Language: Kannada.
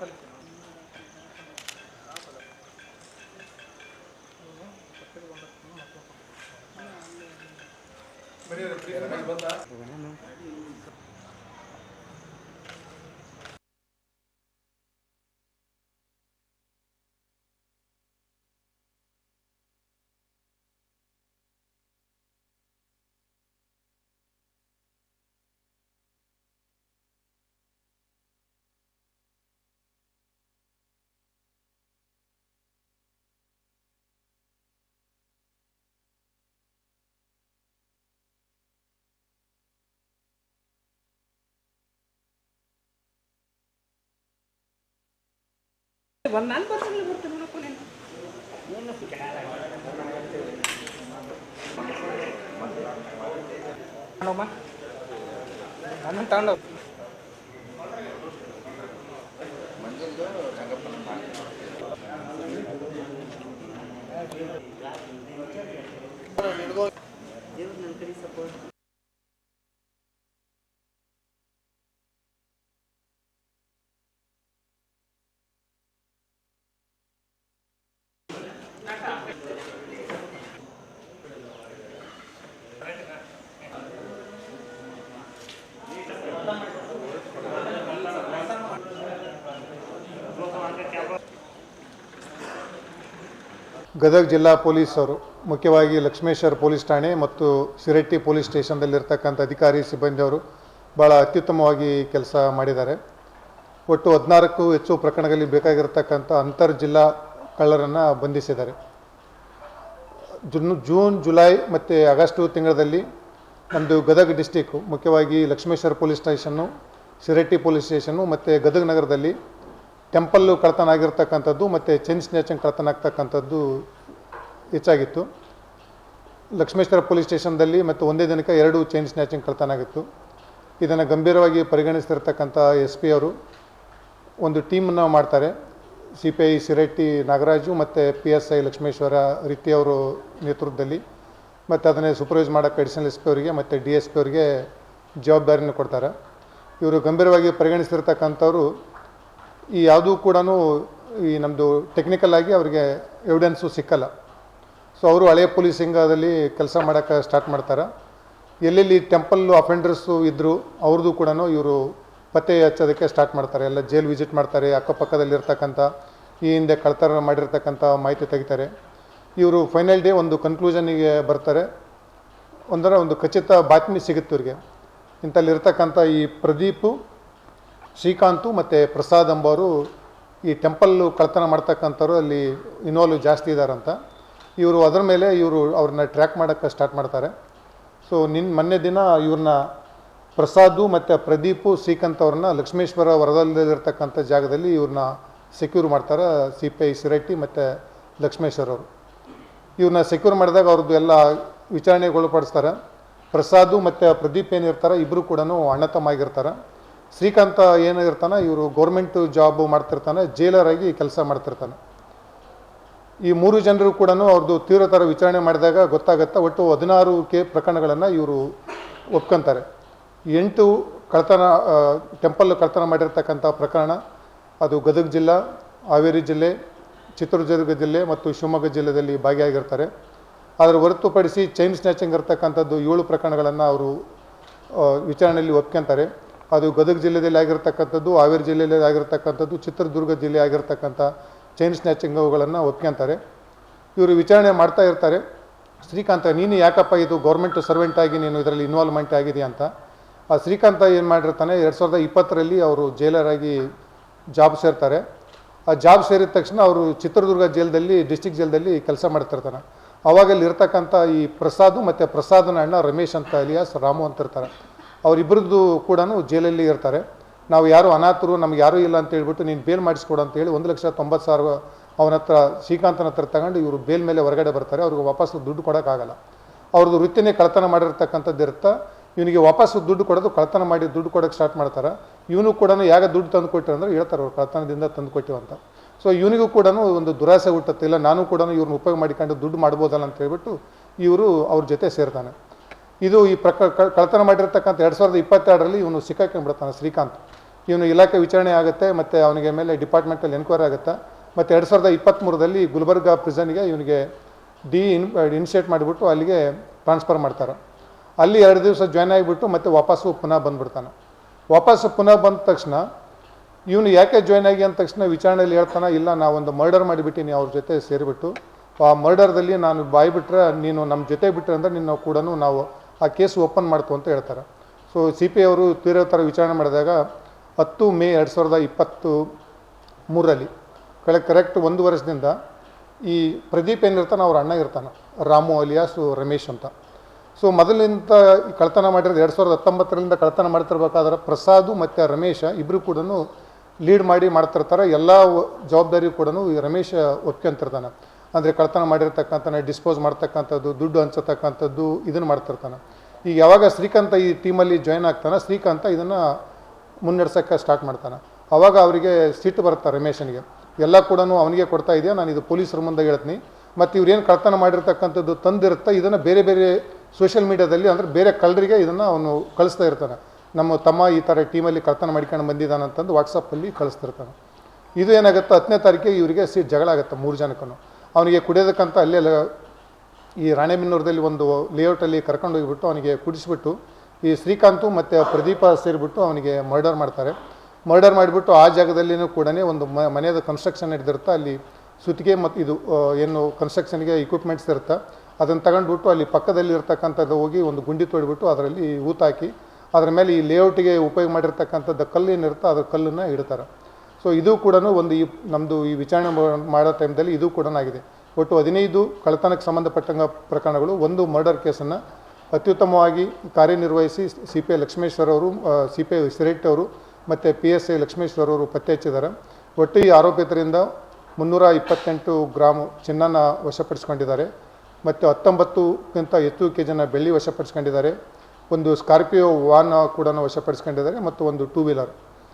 ಬಂದು? ನಾನು ಬರ್ತೀನಿ ಬರ್ತೀನಿ ನೋಡಪ್ಪ ನೀನು. ತಗೊಂಡೋಗಮ್ಮ ನನ್ನ ತಗೊಂಡೋಗ ಗದಗ ಜಿಲ್ಲಾ ಪೊಲೀಸರು ಮುಖ್ಯವಾಗಿ ಲಕ್ಷ್ಮೇಶ್ವರ ಪೊಲೀಸ್ ಠಾಣೆ ಮತ್ತು ಸಿರೆಟ್ಟಿ ಪೊಲೀಸ್ ಸ್ಟೇಷನ್ದಲ್ಲಿರ್ತಕ್ಕಂಥ ಅಧಿಕಾರಿ ಸಿಬ್ಬಂದಿಯವರು ಭಾಳ ಅತ್ಯುತ್ತಮವಾಗಿ ಕೆಲಸ ಮಾಡಿದ್ದಾರೆ. ಒಟ್ಟು ಹದಿನಾರಕ್ಕೂ ಹೆಚ್ಚು ಪ್ರಕರಣಗಳಲ್ಲಿ ಬೇಕಾಗಿರತಕ್ಕಂಥ ಅಂತರ್ ಜಿಲ್ಲಾ ಕಳ್ಳರನ್ನು ಬಂಧಿಸಿದ್ದಾರೆ. ಜುನ್, ಜೂನ್, ಜುಲೈ ಮತ್ತು ಆಗಸ್ಟು ತಿಂಗಳಲ್ಲಿ ನಮ್ಮದು ಗದಗ ಡಿಸ್ಟಿಕ್ಕು, ಮುಖ್ಯವಾಗಿ Lakshmeshwar police station, Shirhatti police station ಮತ್ತು ಗದಗ ನಗರದಲ್ಲಿ ಟೆಂಪಲ್ಲು ಕಳತನ ಆಗಿರ್ತಕ್ಕಂಥದ್ದು ಮತ್ತು ಚೈನ್ ಸ್ನ್ಯಾಚಿಂಗ್ ಕಳತನ ಆಗ್ತಕ್ಕಂಥದ್ದು ಹೆಚ್ಚಾಗಿತ್ತು. ಲಕ್ಷ್ಮೇಶ್ವರ ಪೊಲೀಸ್ ಸ್ಟೇಷನ್ದಲ್ಲಿ ಮತ್ತು ಒಂದೇ ದಿನಕ್ಕೆ ಎರಡು ಚೈನ್ ಸ್ನ್ಯಾಚಿಂಗ್ ಕಳತನ ಆಗಿತ್ತು ಇದನ್ನು ಗಂಭೀರವಾಗಿ ಪರಿಗಣಿಸ್ತಿರ್ತಕ್ಕಂಥ ಎಸ್ ಪಿ ಅವರು ಒಂದು ಟೀಮನ್ನು ಮಾಡ್ತಾರೆ. C P I Shirhatti Nagaraju ಮತ್ತು ಪಿ ಎಸ್ ಐ ಲಕ್ಷ್ಮೇಶ್ವರ ರೀತಿಯವರು ಅವರು ನೇತೃತ್ವದಲ್ಲಿ ಮತ್ತು ಅದನ್ನೇ ಸೂಪರ್ವೈಸ್ ಮಾಡೋಕ್ಕೆ ಅಡಿಷನಲ್ ಎಸ್ ಪಿ ಅವರಿಗೆ ಮತ್ತು ಡಿ ಎಸ್ ಪಿ ಅವರಿಗೆ ಜವಾಬ್ದಾರಿಯನ್ನು ಕೊಡ್ತಾರೆ. ಇವರು ಗಂಭೀರವಾಗಿ ಪರಿಗಣಿಸ್ತಿರ್ತಕ್ಕಂಥವ್ರು ಈ ಯಾವುದೂ ಕೂಡ ಈ ನಮ್ಮದು ಟೆಕ್ನಿಕಲ್ ಆಗಿ ಅವರಿಗೆ ಎವಿಡೆನ್ಸು ಸಿಕ್ಕಲ್ಲ. ಸೊ ಅವರು ಹಳೆಯ ಪೊಲೀಸಿಂಗದಲ್ಲಿ ಕೆಲಸ ಮಾಡೋಕ್ಕೆ ಸ್ಟಾರ್ಟ್ ಮಾಡ್ತಾರೆ. ಎಲ್ಲೆಲ್ಲಿ ಟೆಂಪಲ್ ಅಫೆಂಡರ್ಸು ಇದ್ದರು ಅವ್ರದ್ದು ಕೂಡ ಇವರು ಪತ್ತೆ ಹಚ್ಚೋದಕ್ಕೆ ಸ್ಟಾರ್ಟ್ ಮಾಡ್ತಾರೆ. ಎಲ್ಲ ಜೈಲ್ ವಿಸಿಟ್ ಮಾಡ್ತಾರೆ ಅಕ್ಕಪಕ್ಕದಲ್ಲಿರ್ತಕ್ಕಂಥ ಈ ಹಿಂದೆ ಕಳ್ತರ ಮಾಡಿರ್ತಕ್ಕಂಥ ಮಾಹಿತಿ ತೆಗಿತಾರೆ. ಇವರು ಫೈನಲ್ ಡೇ ಒಂದು ಕನ್ಕ್ಲೂಷನಿಗೆ ಬರ್ತಾರೆ. ಒಂದರ ಒಂದು ಖಚಿತ ಬಾತ್ಮಿ ಸಿಗುತ್ತೆ ಇವ್ರಿಗೆ. ಇಂಥಲ್ಲಿರ್ತಕ್ಕಂಥ ಈ ಪ್ರದೀಪು ಶ್ರೀಕಾಂತು ಮತ್ತು ಪ್ರಸಾದ್ ಎಂಬವರು ಈ ಟೆಂಪಲ್ಲು ಕಳ್ತನ ಮಾಡ್ತಕ್ಕಂಥವ್ರು ಅಲ್ಲಿ ಇನ್ವಾಲ್ವ್ ಜಾಸ್ತಿ ಇದ್ದಾರಂತ ಇವರು ಅದರ ಮೇಲೆ ಇವರು ಅವ್ರನ್ನ ಟ್ರ್ಯಾಕ್ ಮಾಡೋಕ್ಕೆ ಸ್ಟಾರ್ಟ್ ಮಾಡ್ತಾರೆ. ಸೊ ನಿನ್ನ ಮೊನ್ನೆ ದಿನ ಇವ್ರನ್ನ ಪ್ರಸಾದು ಮತ್ತು ಪ್ರದೀಪು, ಶ್ರೀಕಾಂತ್ ಅವ್ರನ್ನ ಲಕ್ಷ್ಮೇಶ್ವರ ವರದಲ್ಲಿರ್ತಕ್ಕಂಥ ಜಾಗದಲ್ಲಿ ಇವ್ರನ್ನ ಸೆಕ್ಯೂರ್ ಮಾಡ್ತಾರೆ ಸಿ ಪಿ ಐ ಸಿರಟ್ಟಿ ಮತ್ತು ಲಕ್ಷ್ಮೇಶ್ವರ ಅವರು. ಇವ್ರನ್ನ ಸೆಕ್ಯೂರ್ ಮಾಡಿದಾಗ ಅವ್ರದ್ದು ಎಲ್ಲ ವಿಚಾರಣೆಗೊಳಪಡಿಸ್ತಾರೆ ಪ್ರಸಾದು ಮತ್ತು ಪ್ರದೀಪ್ ಏನಿರ್ತಾರೆ ಇಬ್ಬರು ಕೂಡ ಅಣ್ಣ ತಮ್ಮ ಆಗಿರ್ತಾರೆ ಶ್ರೀಕಾಂತ ಏನಾಗಿರ್ತಾನೆ ಇವರು ಗೌರ್ಮೆಂಟ್ ಜಾಬ್ ಮಾಡ್ತಿರ್ತಾನೆ ಜೈಲರ್ ಆಗಿ ಕೆಲಸ ಮಾಡ್ತಿರ್ತಾನೆ. ಈ ಮೂರು ಜನರು ಕೂಡ ಅವ್ರದ್ದು ತೀವ್ರತರ ವಿಚಾರಣೆ ಮಾಡಿದಾಗ ಗೊತ್ತಾಗತ್ತಾ, ಒಟ್ಟು ಹದಿನಾರು ಕೆ ಪ್ರಕರಣಗಳನ್ನು ಇವರು ಒಪ್ಕೊಂತಾರೆ. ಎಂಟು ಕಳ್ತನ ಟೆಂಪಲ್ ಕಳ್ತನ ಮಾಡಿರ್ತಕ್ಕಂಥ ಪ್ರಕರಣ, ಅದು ಗದಗ ಜಿಲ್ಲಾ, ಹಾವೇರಿ ಜಿಲ್ಲೆ, ಚಿತ್ರದುರ್ಗ ಜಿಲ್ಲೆ ಮತ್ತು ಶಿವಮೊಗ್ಗ ಜಿಲ್ಲೆಯಲ್ಲಿ ಭಾಗಿಯಾಗಿರ್ತಾರೆ. ಅದರ ಹೊರತುಪಡಿಸಿ ಚೈನ್ ಸ್ನ್ಯಾಚಿಂಗ್ ಇರ್ತಕ್ಕಂಥದ್ದು ಏಳು ಪ್ರಕರಣಗಳನ್ನು ಅವರು ವಿಚಾರಣೆಯಲ್ಲಿ ಒಪ್ಕೊಂತಾರೆ. ಅದು ಗದಗ ಜಿಲ್ಲೆಯಲ್ಲಿ ಆಗಿರ್ತಕ್ಕಂಥದ್ದು, ಹಾವೇರಿ ಜಿಲ್ಲೆಯಲ್ಲಿ ಆಗಿರ್ತಕ್ಕಂಥದ್ದು, ಚಿತ್ರದುರ್ಗ ಜಿಲ್ಲೆ ಆಗಿರ್ತಕ್ಕಂಥ ಚೈನ್ ಸ್ನ್ಯಾಚಿಂಗ್ ಅವುಗಳನ್ನು ಒಪ್ಕೊಂತಾರೆ ಇವರು ವಿಚಾರಣೆ ಮಾಡ್ತಾ ಇರ್ತಾರೆ. ಶ್ರೀಕಾಂತ, ನೀನು ಯಾಕಪ್ಪ ಇದು ಗೌರ್ಮೆಂಟ್ ಸರ್ವೆಂಟ್ ಆಗಿ ನೀನು ಇದರಲ್ಲಿ ಇನ್ವಾಲ್ವ್ಮೆಂಟ್ ಆಗಿದೆ ಅಂತ. ಆ ಶ್ರೀಕಾಂತ ಏನು ಮಾಡಿರ್ತಾನೆ, ಎರಡು ಸಾವಿರದ ಇಪ್ಪತ್ತರಲ್ಲಿ ಅವರು ಜೈಲರಾಗಿ ಜಾಬ್ ಸೇರ್ತಾರೆ. ಆ ಜಾಬ್ ಸೇರಿದ ತಕ್ಷಣ ಅವರು ಚಿತ್ರದುರ್ಗ ಜೈಲದಲ್ಲಿ ಡಿಸ್ಟಿಕ್ ಜೈಲದಲ್ಲಿ ಕೆಲಸ ಮಾಡ್ತಿರ್ತಾನೆ. ಅವಾಗ ಅಲ್ಲಿ ಇರ್ತಕ್ಕಂಥ ಈ ಪ್ರಸಾದು ಮತ್ತು ಪ್ರಸಾದನ ಅಣ್ಣ ರಮೇಶ್ ಅಂತ, ಅಲಿಯಾಸ್ ರಾಮು ಅಂತ ಇರ್ತಾರೆ. ಅವರಿಬ್ಬರದ್ದು ಕೂಡ ಜೈಲಲ್ಲಿ ಇರ್ತಾರೆ. ನಾವು ಯಾರು ಅನಾಥರು, ನಮ್ಗೆ ಯಾರೂ ಇಲ್ಲ ಅಂತ ಹೇಳ್ಬಿಟ್ಟು ನೀನು ಬೇಲ್ ಮಾಡಿಸ್ಕೊಡು ಅಂತ ಹೇಳಿ ಒಂದು ಲಕ್ಷ ತೊಂಬತ್ತು ಸಾವಿರ ಅವನ ಹತ್ರ, ಶ್ರೀಕಾಂತನ ಹತ್ರ ತಗೊಂಡು ಇವರು ಬೇಲ್ ಮೇಲೆ ಹೊರಗಡೆ ಬರ್ತಾರೆ. ಅವ್ರಿಗೆ ವಾಪಸ್ ದುಡ್ಡು ಕೊಡೋಕ್ಕಾಗಲ್ಲ. ಅವ್ರದ್ದು ವೃತ್ತಿನೇ ಕಳ್ತನ ಮಾಡಿರ್ತಕ್ಕಂಥದ್ದು ಇರುತ್ತೆ. ಇವನಿಗೆ ವಾಪಸ್ ದುಡ್ಡು ಕೊಡೋದು ಕಳ್ತನ ಮಾಡಿ ದುಡ್ಡು ಕೊಡೋಕ್ಕೆ ಸ್ಟಾರ್ಟ್ ಮಾಡ್ತಾರೆ. ಇವನು ಕೂಡ ಯಾಗ ದುಡ್ಡು ತಂದು ಕೊಟ್ಟರು ಅಂದ್ರೆ ಹೇಳ್ತಾರೆ ಅವ್ರು ಕಳ್ತನದಿಂದ ತಂದು ಅಂತ. ಸೊ ಇವನಿಗೂ ಕೂಡ ಒಂದು ದುರಾಸೆ ಹುಟ್ಟುತ್ತೆ. ಇಲ್ಲ, ನಾನು ಕೂಡ ಇವ್ರನ್ನ ಉಪಯೋಗ ಮಾಡಿಕೊಂಡು ದುಡ್ಡು ಮಾಡ್ಬೋದಲ್ಲ ಅಂತ ಹೇಳ್ಬಿಟ್ಟು ಇವರು ಅವ್ರ ಜೊತೆ ಸೇರ್ತಾನೆ. ಇದು ಈ ಪ್ರಕ ಕಳತನ ಮಾಡಿರ್ತಕ್ಕಂಥ ಎರಡು ಸಾವಿರದ ಇಪ್ಪತ್ತೆರಡರಲ್ಲಿ ಇವನು ಸಿಕ್ಕಾಕೊಂಡ್ಬಿಡ್ತಾನೆ, ಶ್ರೀಕಾಂತ್. ಇವನು ಇಲಾಖೆ ವಿಚಾರಣೆ ಆಗುತ್ತೆ, ಮತ್ತು ಅವನಿಗೆ ಮೇಲೆ ಡಿಪಾರ್ಟ್ಮೆಂಟಲ್ಲಿ ಎನ್ಕ್ವೈರಿ ಆಗುತ್ತೆ. ಮತ್ತು ಎರಡು ಸಾವಿರದ ಇಪ್ಪತ್ತ್ಮೂರರಲ್ಲಿ ಗುಲ್ಬರ್ಗ ಪ್ರಿಸನ್ಗೆ ಇವನಿಗೆ ಡಿ ಇನ್, ಇನಿಷಿಯೇಟ್ ಮಾಡಿಬಿಟ್ಟು ಅಲ್ಲಿಗೆ ಟ್ರಾನ್ಸ್ಫರ್ ಮಾಡ್ತಾರೆ. ಅಲ್ಲಿ ಎರಡು ದಿವಸ ಜಾಯ್ನ್ ಆಗಿಬಿಟ್ಟು ಮತ್ತೆ ವಾಪಸ್ಸು ಪುನಃ ಬಂದ್ಬಿಡ್ತಾನೆ. ವಾಪಸ್ಸು ಪುನಃ ಬಂದ ತಕ್ಷಣ ಇವನು ಯಾಕೆ ಜಾಯ್ನ್ ಆಗಿ ಅಂದ ತಕ್ಷಣ ವಿಚಾರಣೆಯಲ್ಲಿ ಹೇಳ್ತಾನೆ, ಇಲ್ಲ ನಾವೊಂದು ಮರ್ಡರ್ ಮಾಡಿಬಿಟ್ಟಿನಿ, ಅವ್ರ ಜೊತೆ ಸೇರಿಬಿಟ್ಟು. ಆ ಮರ್ಡರ್ದಲ್ಲಿ ನಾನು ಬಾಯಿ ಬಿಟ್ಟರೆ ನೀನು ನಮ್ಮ ಜೊತೆ ಬಿಟ್ಟರೆ ಅಂದರೆ ನಿನ್ನ ಕೂಡ ನಾವು ಆ ಕೇಸ್ ಓಪನ್ ಮಾಡ್ತು ಅಂತ ಹೇಳ್ತಾರೆ. ಸೊ ಸಿ ಪಿ ಅವರು ತೀರೋ ಥರ ವಿಚಾರಣೆ ಮಾಡಿದಾಗ ಹತ್ತು ಮೇ ಎರಡು ಸಾವಿರದ ಇಪ್ಪತ್ತು ಮೂರರಲ್ಲಿ, ಕಳೆ ಕರೆಕ್ಟ್ ಒಂದು ವರ್ಷದಿಂದ ಈ ಪ್ರದೀಪ್ ಏನಿರ್ತಾನೆ ಅವ್ರ ಅಣ್ಣ ಇರ್ತಾನೆ, ರಾಮು ಅಲಿಯಾಸು, ರಮೇಶ್ ಅಂತ. ಸೊ ಮೊದಲಿಂದ ಕಳ್ತನ ಮಾಡಿರೋದು ಎರಡು ಸಾವಿರದ ಹತ್ತೊಂಬತ್ತರಿಂದ ಕಳ್ತನ ಮಾಡ್ತಿರ್ಬೇಕಾದ್ರೆ ಪ್ರಸಾದ್ ಮತ್ತು ರಮೇಶ ಇಬ್ಬರು ಕೂಡ ಲೀಡ್ ಮಾಡಿ ಮಾಡ್ತಿರ್ತಾರೆ. ಎಲ್ಲ ಜವಾಬ್ದಾರಿ ಕೂಡ ರಮೇಶ ಒಪ್ಕೊಂತಿರ್ತಾನೆ. ಅಂದರೆ ಕಳ್ತನ ಮಾಡಿರ್ತಕ್ಕಂಥ ಡಿಸ್ಪೋಸ್ ಮಾಡ್ತಕ್ಕಂಥದ್ದು, ದುಡ್ಡು ಹಂಚತಕ್ಕಂಥದ್ದು ಇದನ್ನು ಮಾಡ್ತಿರ್ತಾನೆ. ಈಗ ಯಾವಾಗ ಶ್ರೀಕಾಂತ ಈ ಟೀಮಲ್ಲಿ ಜಾಯ್ನ್ ಆಗ್ತಾನೆ, ಶ್ರೀಕಾಂತ ಇದನ್ನು ಮುನ್ನಡೆಸೋಕ್ಕೆ ಸ್ಟಾರ್ಟ್ ಮಾಡ್ತಾನೆ. ಅವಾಗ ಅವರಿಗೆ ಸಿಟ್ಟು ಬರುತ್ತೆ ರಮೇಶನಿಗೆ? ಎಲ್ಲ ಕೂಡ ಅವನಿಗೆ ಕೊಡ್ತಾ ಇದೆಯಾ? ನಾನು ಇದು ಪೊಲೀಸರ ಮುಂದೆ ಹೇಳ್ತೀನಿ. ಮತ್ತು ಇವ್ರೇನು ಕಳ್ತನ ಮಾಡಿರ್ತಕ್ಕಂಥದ್ದು ತಂದಿರುತ್ತೆ? ಇದನ್ನು ಬೇರೆ ಬೇರೆ ಸೋಷಿಯಲ್ ಮೀಡಿಯಾದಲ್ಲಿ ಅಂದರೆ ಬೇರೆ ಕಳ್ಳರಿಗೆ ಇದನ್ನು ಅವನು ಕಳಿಸ್ತಾ ಇರ್ತಾನೆ. ನಮ್ಮ ತಮ್ಮ ಈ ಥರ ಟೀಮಲ್ಲಿ ಕಳ್ತನ ಮಾಡ್ಕೊಂಡು ಬಂದಿದ್ದಾನೆ ಅಂತಂದು ವಾಟ್ಸಪ್ಪಲ್ಲಿ ಕಳಿಸ್ತಿರ್ತಾನೆ. ಇದು ಏನಾಗುತ್ತೆ? ಹತ್ತನೇ ತಾರೀಕಿಗೆ ಇವರಿಗೆ ಸೀಟ್ ಜಗಳ ಆಗುತ್ತೆ ಮೂರು ಜನಕ್ಕೂ ಅವನಿಗೆ ಕುಡಿಯೋದಕ್ಕಂತ ಅಲ್ಲೇ ಈ ರಾಣೆಬೆನ್ನೂರದಲ್ಲಿ ಒಂದು ಲೇಔಟಲ್ಲಿ ಕರ್ಕೊಂಡು ಹೋಗಿಬಿಟ್ಟು ಅವನಿಗೆ ಕುಡಿಸಿಬಿಟ್ಟು, ಈ ಶ್ರೀಕಾಂತು ಮತ್ತು ಪ್ರದೀಪ ಸೇರಿಬಿಟ್ಟು ಅವನಿಗೆ ಮರ್ಡರ್ ಮಾಡ್ತಾರೆ. ಮರ್ಡರ್ ಮಾಡಿಬಿಟ್ಟು ಆ ಜಾಗದಲ್ಲಿನೂ ಕೂಡ ಒಂದು ಮನೆಯದ ಕನ್ಸ್ಟ್ರಕ್ಷನ್ ನಡೆದಿರುತ್ತೆ, ಅಲ್ಲಿ ಸುತ್ತಿಗೆ ಮತ್ತು ಇದು ಏನು ಕನ್ಸ್ಟ್ರಕ್ಷನ್ಗೆ ಇಕ್ವಿಪ್ಮೆಂಟ್ಸ್ ಇರುತ್ತೆ, ಅದನ್ನು ತಗೊಂಡ್ಬಿಟ್ಟು ಅಲ್ಲಿ ಪಕ್ಕದಲ್ಲಿ ಇರ್ತಕ್ಕಂಥದ್ದು ಹೋಗಿ ಒಂದು ಗುಂಡಿ ತೊಡಿಬಿಟ್ಟು ಅದರಲ್ಲಿ ಊತ ಹಾಕಿ ಅದರ ಮೇಲೆ ಈ ಲೇಔಟಿಗೆ ಉಪಯೋಗ ಮಾಡಿರ್ತಕ್ಕಂಥದ್ದು ಕಲ್ಲು ಏನಿರುತ್ತೋ ಅದರ ಕಲ್ಲನ್ನು ಇಡ್ತಾರೆ. ಸೊ ಇದು ಕೂಡ ಒಂದು ಈ ನಮ್ಮದು ಈ ವಿಚಾರಣೆ ಮಾಡೋ ಟೈಮ್ದಲ್ಲಿ ಇದು ಕೂಡ ಆಗಿದೆ. ಒಟ್ಟು ಹದಿನೈದು ಕಳ್ಳತನಕ್ಕೆ ಸಂಬಂಧಪಟ್ಟಂಗ ಪ್ರಕರಣಗಳು ಒಂದು ಮರ್ಡರ್ ಕೇಸನ್ನು ಅತ್ಯುತ್ತಮವಾಗಿ ಕಾರ್ಯನಿರ್ವಹಿಸಿ ಸಿ ಪಿ ಐ ಲಕ್ಷ್ಮೇಶ್ವರ್ ಅವರು ಸಿ ಪಿ ಐ ಸಿರೆಟ್ ಅವರು ಮತ್ತು ಪಿ ಎಸ್ ಐ ಲಕ್ಷ್ಮೇಶ್ವರ್ ಅವರು ಪತ್ತೆ ಹಚ್ಚಿದ್ದಾರೆ. ಒಟ್ಟು ಈ ಆರೋಪಿತರಿಂದ ಮುನ್ನೂರ ಇಪ್ಪತ್ತೆಂಟು ಗ್ರಾಮು ಚಿನ್ನನ ವಶಪಡಿಸ್ಕೊಂಡಿದ್ದಾರೆ. ಮತ್ತು ಹತ್ತೊಂಬತ್ತುಕ್ಕಿಂತ ಹೆಚ್ಚು ಕೆ ಜಿನ ಬೆಳ್ಳಿ ವಶಪಡಿಸ್ಕೊಂಡಿದ್ದಾರೆ. ಒಂದು ಸ್ಕಾರ್ಪಿಯೋ ವಾಹನ ಕೂಡ ವಶಪಡಿಸ್ಕೊಂಡಿದ್ದಾರೆ. ಮತ್ತು ಒಂದು ಟೂ ವೀಲರ್